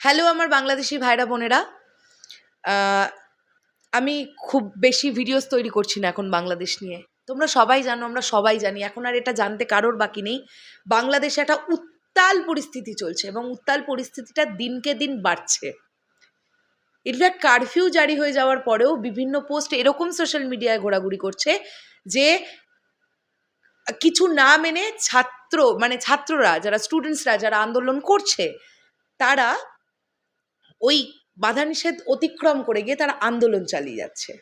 Hello আমার বাংলাদেশি ভাইরা, বোনেরা। আমি খুব বেশি ভিডিওস তৈরি করছি না এখন বাংলাদেশ নিয়ে। তোমরা সবাই জানো, আমরা সবাই জানি, এখন আর এটা জানতে কারোর বাকি নেই। বাংলাদেশে একটা উত্তাল পরিস্থিতি চলছে এবং উত্তাল পরিস্থিতিটা দিনকে দিন বাড়ছে। ইনফ্যাক্ট কারফিউ জারি হয়ে যাওয়ার পরেও বিভিন্ন পোস্ট এরকম সোশ্যাল মিডিয়ায় ঘোরাঘুরি করছে যে কিছু না মেনে ছাত্র মানে ছাত্ররা, যারা স্টুডেন্টসরা যারা আন্দোলন করছে, তারা ওই বাধা নিষেধ অতিক্রম করে গিয়ে তারা আন্দোলন চালিয়ে যাচ্ছে।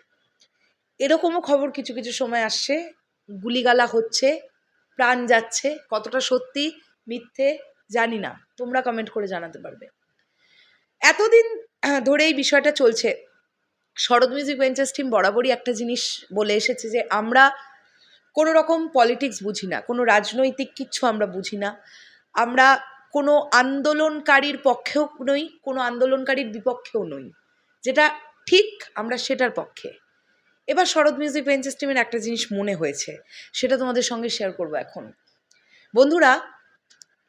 এরকমও খবর কিছু কিছু সময় আসছে, গুলিগালা হচ্ছে, প্রাণ যাচ্ছে, কতটা সত্যি, মিথ্যে জানি না, তোমরা কমেন্ট করে জানাতে পারবে। এতদিন ধরে এই বিষয়টা চলছে। শরৎ মিউজিক ভেঞ্চার্স টিম বরাবরই একটা জিনিস বলে এসেছে যে, আমরা কোনো রকম পলিটিক্স বুঝি না, কোনো রাজনৈতিক কিচ্ছু আমরা বুঝি না। আমরা কোনো আন্দোলনকারীর পক্ষেও নই, কোনো আন্দোলনকারীর বিপক্ষেও নই। যেটা ঠিক আমরা সেটার পক্ষে। এবার শরৎ মিউজিক ভেঞ্চার টিমের একটা জিনিস মনে হয়েছে, সেটা তোমাদের সঙ্গে শেয়ার করব এখন। বন্ধুরা,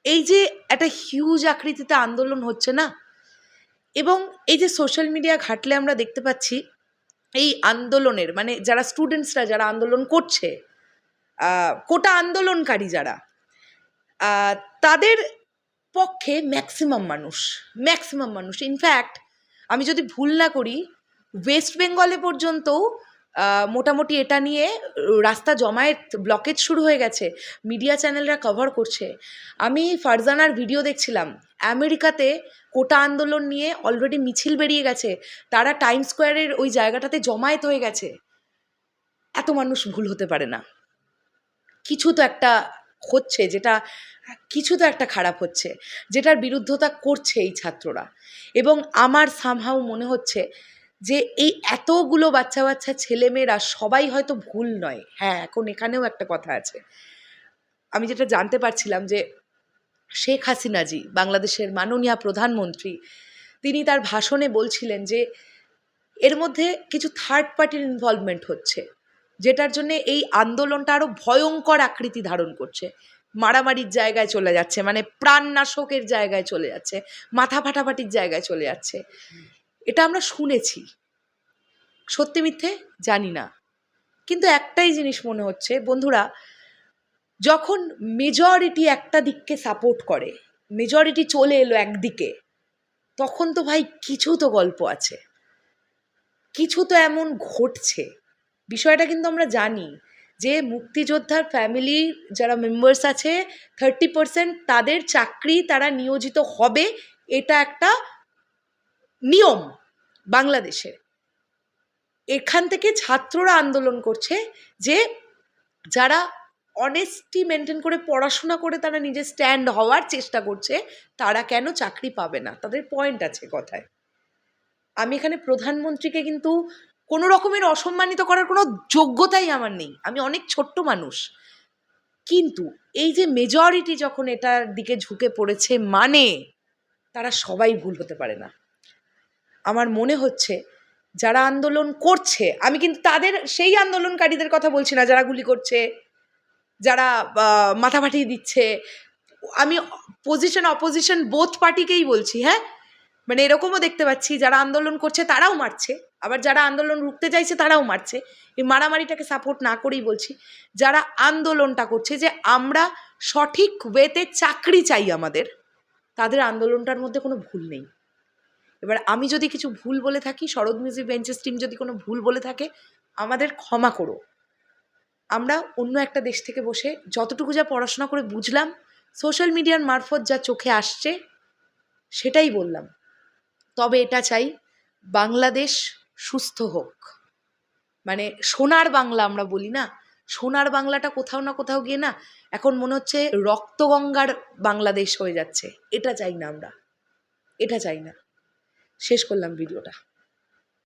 এই যে একটা হিউজ আকৃতিতে আন্দোলন হচ্ছে না, এবং এই যে সোশ্যাল মিডিয়া ঘাটলে আমরা দেখতে পাচ্ছি, এই আন্দোলনের মানে যারা স্টুডেন্টসরা যারা আন্দোলন করছে কোটা আন্দোলনকারী যারা তাদের পক্ষে ম্যাক্সিমাম মানুষ ম্যাক্সিমাম মানুষ। ইনফ্যাক্ট আমি যদি ভুল না করি ওয়েস্ট বেঙ্গলে পর্যন্তও আহ, মোটামুটি এটা নিয়ে রাস্তা জমায়েত ব্লকেজ শুরু হয়ে গেছে মিডিয়া চ্যানেলরা কভার করছে। আমি ফারজানার ভিডিও দেখছিলাম আমেরিকাতে কোটা আন্দোলন নিয়ে অলরেডি মিছিল বেরিয়ে গেছে তারা টাইম স্কোয়ারের ওই জায়গাটাতে জমায়েত হয়ে গেছে। এত মানুষ ভুল হতে পারে না। কিছু তো একটা হচ্ছে, যেটা কিছু তো একটা খারাপ হচ্ছে, যেটার বিরুদ্ধতা করছে এই ছাত্ররা। এবং আমার সামহাও মনে হচ্ছে যে এই এতগুলো বাচ্চা বাচ্চা ছেলেমেয়েরা সবাই হয়তো ভুল নয়। হ্যাঁ এখন এখানেও একটা কথা আছে। আমি যেটা জানতে পারছিলাম যে শেখ হাসিনাজি, বাংলাদেশের মাননীয় প্রধানমন্ত্রী, তিনি তার ভাষণে বলছিলেন যে এর মধ্যে কিছু থার্ড পার্টির ইনভলভমেন্ট হচ্ছে। যেটার জন্য এই আন্দোলনটা আরও ভয়ঙ্কর আকৃতি ধারণ করছে। মারামারির জায়গায় চলে যাচ্ছে মানে প্রাণনাশকের জায়গায় চলে যাচ্ছে, মাথা ফাটাফাটির জায়গায় চলে যাচ্ছে। এটা আমরা শুনেছি। সত্যি মিথ্যে? জানি না। কিন্তু একটাই জিনিস মনে হচ্ছে, বন্ধুরা, যখন মেজরিটি একটা দিককে সাপোর্ট করে মেজরিটি চলে এলো একদিকে, তখন তো ভাই কিছু তো গল্প আছে। কিছু তো এমন ঘটছে। বিষয়টা কিন্তু আমরা জানি যে মুক্তিযোদ্ধার ফ্যামিলির যারা মেম্বার্স আছে থার্টি পার্সেন্ট তাদের চাকরি তারা নিয়োজিত হবে এটা একটা নিয়ম বাংলাদেশের। এখান থেকে ছাত্ররা আন্দোলন করছে যে যারা অনেস্টি মেনটেন করে পড়াশোনা করে তারা নিজে স্ট্যান্ড হওয়ার চেষ্টা করছে, তারা কেন চাকরি পাবে না? তাদের পয়েন্ট আছে কথায়। আমি এখানে প্রধানমন্ত্রীকে কিন্তু কোনো রকমের অসম্মানিত করার কোনো যোগ্যতাই আমার নেই। আমি অনেক ছোট্ট মানুষ। কিন্তু এই যে মেজরিটি যখন এটার দিকে ঝুঁকে পড়েছে মানে তারা সবাই ভুল হতে পারে না। আমার মনে হচ্ছে যারা আন্দোলন করছে, আমি কিন্তু তাদের, সেই আন্দোলনকারীদের কথা বলছি না যারা গুলি করছে, যারা মাথা ফাটিয়ে দিচ্ছে। আমি পজিশন অপোজিশন বোথ পার্টিকেই বলছি হ্যাঁ? মানে এরকমও দেখতে পাচ্ছি, যারা আন্দোলন করছে তারাও মারছে, আবার যারা আন্দোলন রুখতে চাইছে তারাও মারছে। এই মারামারিটাকে সাপোর্ট না করেই বলছি, যারা আন্দোলনটা করছে যে আমরা সঠিক ওয়েতে চাকরি চাই আমাদের, তাদের আন্দোলনটার মধ্যে কোনো ভুল নেই। এবার আমি যদি কিছু ভুল বলে থাকি, শরৎ মিউজিক বেঞ্চেস টিম যদি কোনো ভুল বলে থাকে, আমাদের ক্ষমা করো। আমরা অন্য একটা দেশ থেকে বসে যতটুকু যা পড়াশোনা করে বুঝলাম সোশ্যাল মিডিয়ার মারফত যা চোখে আসছে, সেটাই বললাম। তবে এটা চাই, বাংলাদেশ সুস্থ হোক। মানে সোনার বাংলা আমরা বলি না, সোনার বাংলাটা কোথাও না কোথাও গিয়ে না, এখন মনে হচ্ছে রক্তগঙ্গার বাংলাদেশ হয়ে যাচ্ছে। এটা চাই না আমরা, এটা চাই না। শেষ করলাম ভিডিওটা।